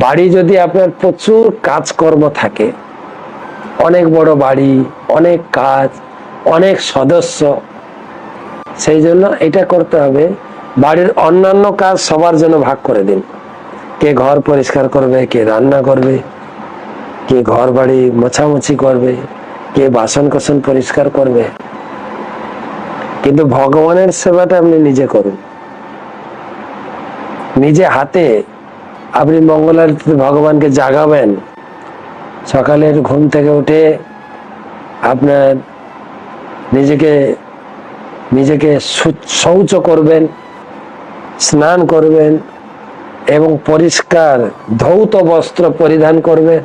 বাড়ি যদি আপনার প্রচুর কাজকর্ম থাকে, অনেক বড় বাড়ি, অনেক কাজ, অনেক সদস্য, সেই জন্য এটা করতে হবে, বাড়ির অন্যান্য কাজ সবার জন্য ভাগ করে দিন। কে ঘর পরিষ্কার করবে, কে রান্না করবে, কে ঘর বাড়ি মোছামুছি করবে, কে বাসন কোসন পরিষ্কার করবে। কিন্তু ভগবানের সেবাটা আপনি নিজে করুন। নিজে হাতে আপনি মঙ্গলারতিতে ভগবানকে জাগাবেন। সকালের ঘুম থেকে উঠে আপনার নিজেকে নিজেকে শৌচ করবেন, স্নান করবেন এবং পরিষ্কার ধৌত বস্ত্র পরিধান করবেন,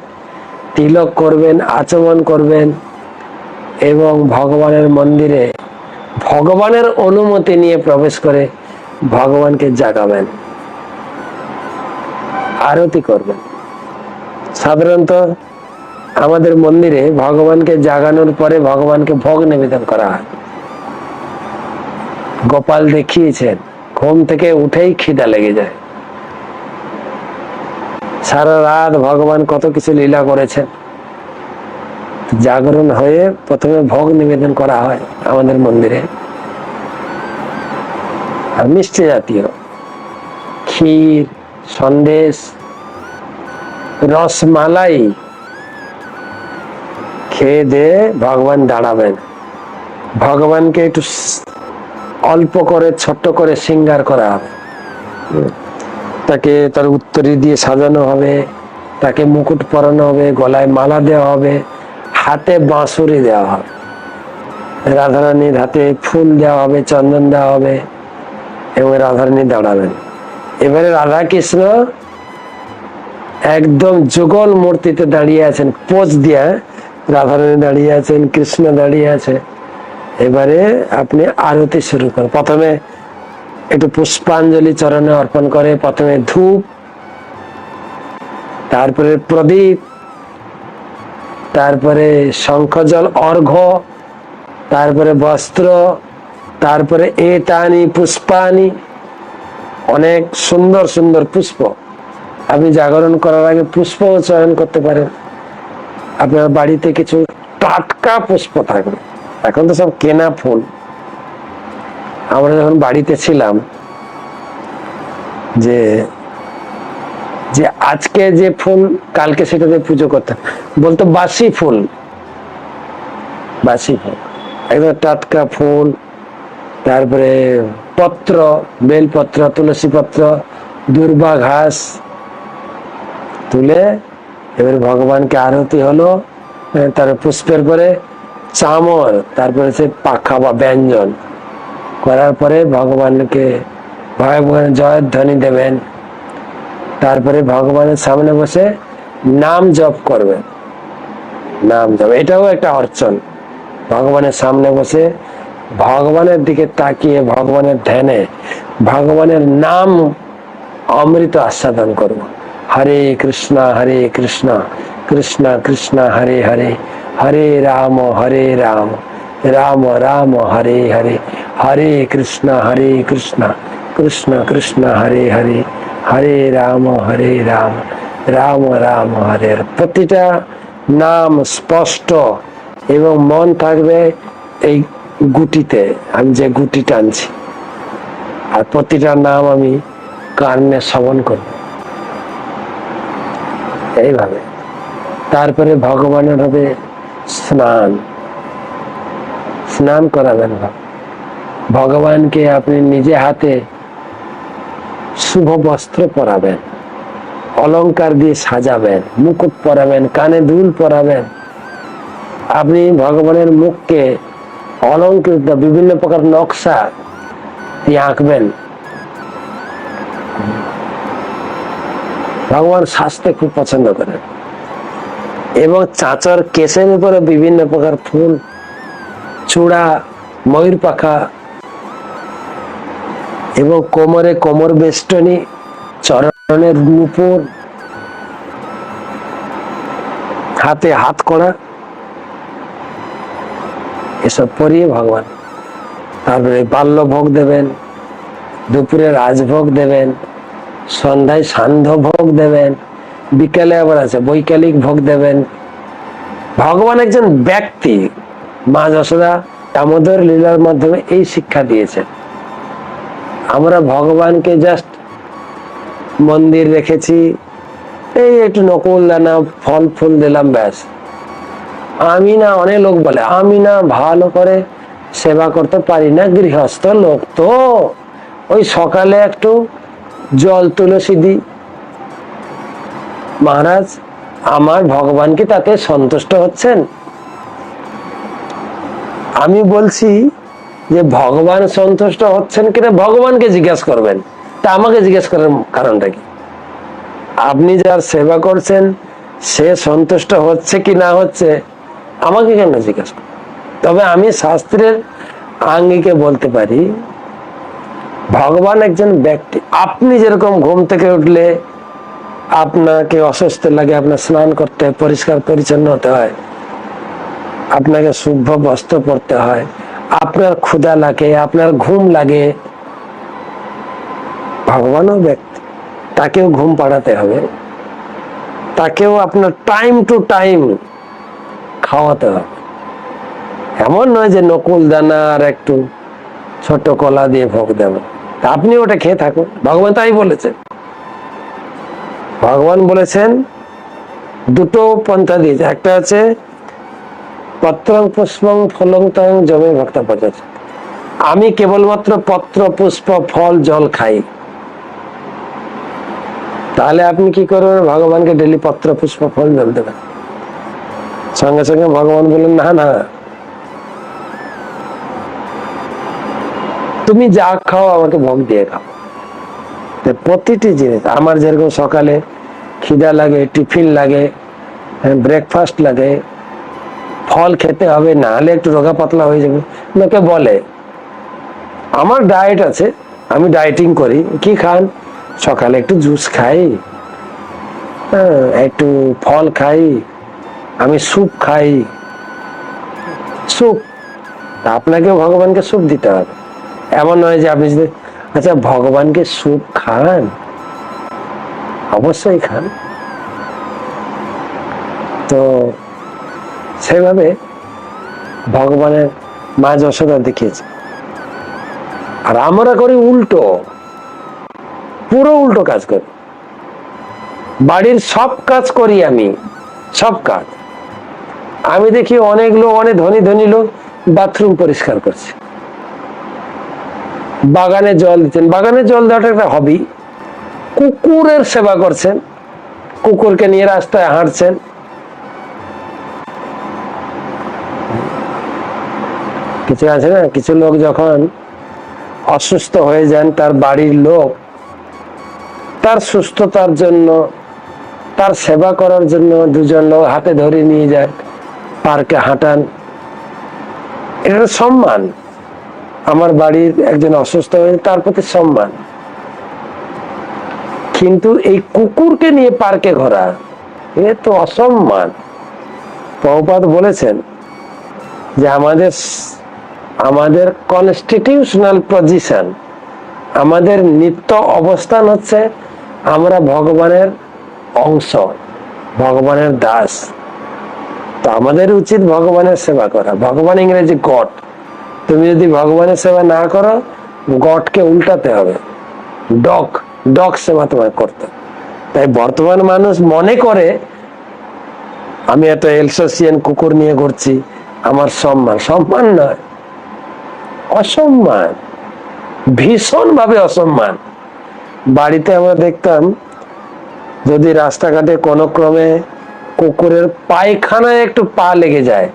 তিলক করবেন, আচমন করবেন এবং ভগবানের মন্দিরে ভগবানের অনুমতি নিয়ে প্রবেশ করে ভগবানকে জাগাবেন। আরতি করবেন। সাধারণত আমাদের মন্দিরে ভগবানকে জাগানোর পরে ভগবানকে ভোগ নিবেদন করা হয়। গোপাল দেখিয়েছেন, ঘুম থেকে উঠেই খিদা লেগে যায়। সারা রাত ভগবান কত কিছু লীলা করেছেন। জাগরণ হয়ে প্রথমে ভোগ নিবেদন করা হয় আমাদের মন্দিরে। আর মিষ্টি জাতীয়। ক্ষীর, সন্দেশ রসমালাই খেয়ে দিয়ে ভগবান দাঁড়াবেন। ভগবানকে একটু অল্প করে, ছোট্ট করে সিঙ্গার করা হবে। তাকে তার উত্তরী দিয়ে সাজানো হবে, তাকে মুকুট পরানো হবে, গলায় মালা দেওয়া হবে, হাতে বাঁশুরি দেওয়া হবে। রাধারানীর হাতে ফুল দেওয়া হবে, চন্দন দেওয়া হবে এবং রাধারানী দাঁড়াবেন। এবারে রাধা কৃষ্ণ একদম যুগল মূর্তিতে দাঁড়িয়ে আছেন। পোজ দিয়ে রাধারানী দাঁড়িয়ে আছেন, কৃষ্ণ দাঁড়িয়ে আছে। এবারে আপনি আরতি শুরু করেন প্রথমে একটু পুষ্পাঞ্জলি চরণে অর্পণ করে, প্রথমে ধূপ, তারপরে প্রদীপ, তারপরে শঙ্খজল, অর্ঘ্য, তারপরে বস্ত্র, তারপরে এতানি, পুষ্পানি, অনেক সুন্দর সুন্দর পুষ্প। আপনি জাগরণ করার আগে পুষ্প চয়ন করতে পারেন। আপনার বাড়িতে কিছু টাটকা পুষ্প থাকবে। এখন তো সব কেনা ফুল। আমরা যখন বাড়িতে ছিলাম, যে যে আজকে যে ফুল, কালকে সেটাতে পুজো করতাম বলতো বাসি ফুল। বাসি ফুল। একদম টাটকা ফুল, তারপরে পত্র, বেলপত্র তুলসী পত্র দুর্বা ঘাস তুলে এবার ভগবানকে আরতি হলো তার পুষ্পের পরে চামর, তারপরে সে পাখা বা ব্যঞ্জন। করার পরে ভগবানকে ভগবানের জয়ের ধ্বনি দেবেন। তারপরে ভগবানের সামনে বসে নাম জপ করবেন। নাম জপ, এটাও একটা অর্চন। ভগবানের সামনে বসে ভগবানের দিকে তাকিয়ে ভগবানের ধ্যানে ভগবানের নাম অমৃত আস্বাদন করব। হরে কৃষ্ণ হরে কৃষ্ণ কৃষ্ণ কৃষ্ণ, হরে হরে হরে রাম হরে রাম রাম রাম, হরে হরে হরে কৃষ্ণ হরে কৃষ্ণ কৃষ্ণ কৃষ্ণ, হরে হরে হরে রাম হরে রাম রাম রাম, হরে। প্রতিটা নাম স্পষ্ট এবং মন থাকবে এই গুটিতে, আমি যে গুটি টানছি আর প্রতিটা নাম আমি কানে শ্রবণ করব এইভাবে। তারপরে ভগবানের হবে স্নান। স্নান করাবেন ভগবানকে আপনি নিজে হাতে শুভ বস্ত্র পরাবেন, অলংকার দিয়ে সাজাবেন, মুকুট পরাবেন, কানে দুল পরাবেন। আপনি ভগবানের মুখকে অলঙ্কৃত বিভিন্ন প্রকার নকশা দিয়ে আঁকবেন। ভগবান স্বাস্থ্য খুব পছন্দ করেন এবং চাঁচর কেসের উপরে বিভিন্ন প্রকার ফুল, চূড়া, ময়ূর পাখা এবং কোমরে কোমর বেষ্টনী, চরণের নুপুর, হাতে হাত কড়া এসব পরিয়ে ভগবান। তারপরে বাল্য ভোগ দেবেন, দুপুরে রাজভোগ দেবেন সন্ধ্যায় সান্ধ্য ভোগ দেবেন, বিকালে আবার আছে বৈকালিক ভোগ দেবেন। ভগবান একজন ব্যক্তি, মা যশোদা দামোদর লীলার মাধ্যমে এই শিক্ষা দিয়েছেন। আমরা ভগবানকে জাস্ট মন্দির রেখেছি, এই একটু নকুল দানা, ফল ফুল দিলাম, ব্যাস। আমি না, অনেক লোক বলে, আমি না ভালো করে সেবা করতে পারি না, গৃহস্থ লোক তো। ওই সকালে একটু জল তুলসী দিই মহারাজ, আমার ভগবান কি তাতে সন্তুষ্ট হচ্ছেন? আমি বলছি যে ভগবান সন্তুষ্ট হচ্ছেন কিনা ভগবানকে জিজ্ঞাসা করবেন। তা আমাকে জিজ্ঞেস করার কারণটা কি? আপনি যার সেবা করছেন, সে সন্তুষ্ট হচ্ছে কি না হচ্ছে, আমাকে কেন জিজ্ঞাসা তবে আমি শাস্ত্রের আঙ্গিকে বলতে পারি ভগবান একজন ব্যক্তি। আপনি যেরকম ঘুম থেকে উঠলে আপনাকে অসুস্থ লাগে, আপনার স্নান করতে হয়, পরিষ্কার পরিচ্ছন্ন হতে হয়, আপনাকে শুভ্র বস্ত্র পরতে হয়, আপনার ক্ষুধা লাগে, আপনার ঘুম লাগে, ভগবানও ব্যক্তি। তাকেও ঘুম পাড়াতে হবে। তাকেও আপনার টাইম টু টাইম খাওয়াতে হবে। এমন নয় যে নকুল দানা আর একটু ছোট কলা দিয়ে ভোগ দেব। আপনি ওটা খেয়ে থাকুন। ভগবান তাই বলেছেন। ভগবান বলেছেন, দুটো পন্থা দিয়েছে একটা আছে, পত্রং পুষ্পং ফলং তং জমে ভক্ত পচাচ্ছে আমি কেবলমাত্র পত্র, পুষ্প, ফল, জল খাই। তাহলে আপনি কি করবেন? ভগবানকে ডেলি পত্র, পুষ্প, ফল, জল দেবেন। সঙ্গে সঙ্গে ভগবান বললেন, না না তুমি যা খাও আমাকে ভোগ দিয়ে খাও প্রতিটি জিনিস আমার যেরকম সকালে খিদা লাগে টিফিন লাগে ব্রেকফাস্ট লাগে ফল খেতে হবে না হলে একটু রোগা পাতলা হয়ে যাবে। লোকে বলে আমার ডায়েট আছে আমি ডায়েটিং করি কি খান? সকালে একটু জুস খাই হ্যাঁ, একটু ফল খাই আমি স্যুপ খাই। স্যুপ তা আপনাকে ভগবানকে স্যুপ দিতে হবে। এমন নয় যে আপনি যদি আচ্ছা ভগবানকে স্যুপ খান? অবশ্যই খান। তো সেভাবে ভগবানের মা যশোদা দেখিয়েছে। আর আমরা করি উল্টো। পুরো উল্টো কাজ করি। বাড়ির সব কাজ করি আমি। সব কাজ। আমি দেখি অনেক লোক, অনেক ধনী ধনী লোক, বাথরুম পরিষ্কার করছে। বাগানে জল দিচ্ছেন বাগানে জল দেওয়াটা একটা হবি কুকুরের সেবা করছেন। কুকুরকে নিয়ে রাস্তায় হাঁটছেন। কিছু আছে না? কিছু লোক যখন অসুস্থ হয়ে যান, তার বাড়ির লোক তার সুস্থতার জন্য, তার সেবা করার জন্য দুজন লোক হাতে ধরে নিয়ে যায় পার্কে হাঁটান। এটা সম্মান। আমার বাড়ির একজন অসুস্থ হয়ে তার প্রতি সম্মান। কিন্তু এই কুকুরকে নিয়ে পার্কে ঘোরা, এ তো অসম্মান। প্রভুপাত বলেছেন যে আমাদের আমাদের কনস্টিটিউশনাল পজিশন আমাদের নিত্য অবস্থান হচ্ছে আমরা ভগবানের অংশ, ভগবানের দাস। তো আমাদের উচিত ভগবানের সেবা করা। ভগবান ইংরেজি গড। তুমি যদি ভগবানের সেবা না করো, গডকে উল্টাতে হবে। ডক ডক সেবা তোমায় করতে। তাই বর্তমান মানুষ মনে করে, আমি এত এলসোসিয়ান কুকুর নিয়ে ঘুরছি, আমার সম্মান। সম্মান নয়, অসম্মান। ভীষণ ভাবে অসম্মান। বাড়িতে আমরা দেখতাম, যদি রাস্তাঘাটে কোনো ক্রমে কুকুরের পায়খানায় একটু পা লেগে যায়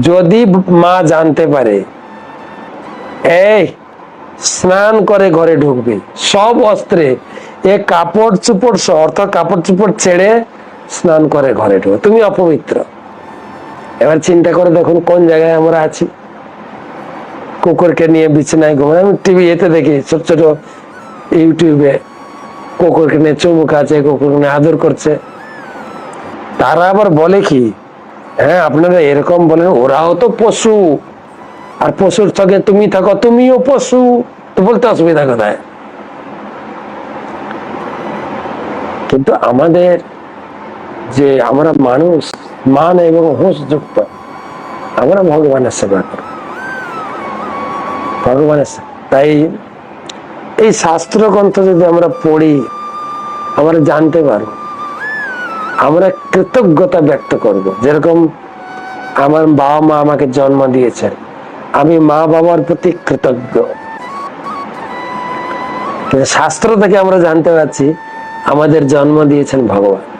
যদি মা জানতে পারে, এই, স্নান করে ঘরে ঢুকবে। সব অস্ত্রে এ কাপড় চুপড় সহ, অর্থাৎ কাপড় চুপড় ছেড়ে স্নান করে ঘরে ঢুকবে তুমি অপবিত্র। এবার চিন্তা করে দেখুন কোন জায়গায় আমরা আছি। কুকুরকে নিয়ে বিছানায় ঘুমাই। আমি টিভি এতে দেখি, ছোট ছোট ইউটিউবে কুকুরকে নিয়ে চুমুক আছে কুকুরকে নিয়ে আদর করছে। তারা আবার বলে কি হ্যাঁ আপনারা এরকম বলেন, ওরাও তো পশু। আর পশুর সঙ্গে তুমি থাকো, তুমিও পশু। তো বলতে অসুবিধা কোথায়? কিন্তু আমাদের যে আমরা মানুষ, মান এবং হোশ যুক্ত, আমরা ভগবানের সেবা করব ভগবানের তাই এই শাস্ত্র গ্রন্থ যদি আমরা পড়ি, আমরা জানতে পারব। আমরা কৃতজ্ঞতা ব্যক্ত করব। যেরকম আমার বাবা মা আমাকে জন্ম দিয়েছেন। আমি মা বাবার প্রতি কৃতজ্ঞ। শাস্ত্র থেকে আমরা জানতে পারছি, আমাদের জন্ম দিয়েছেন ভগবান।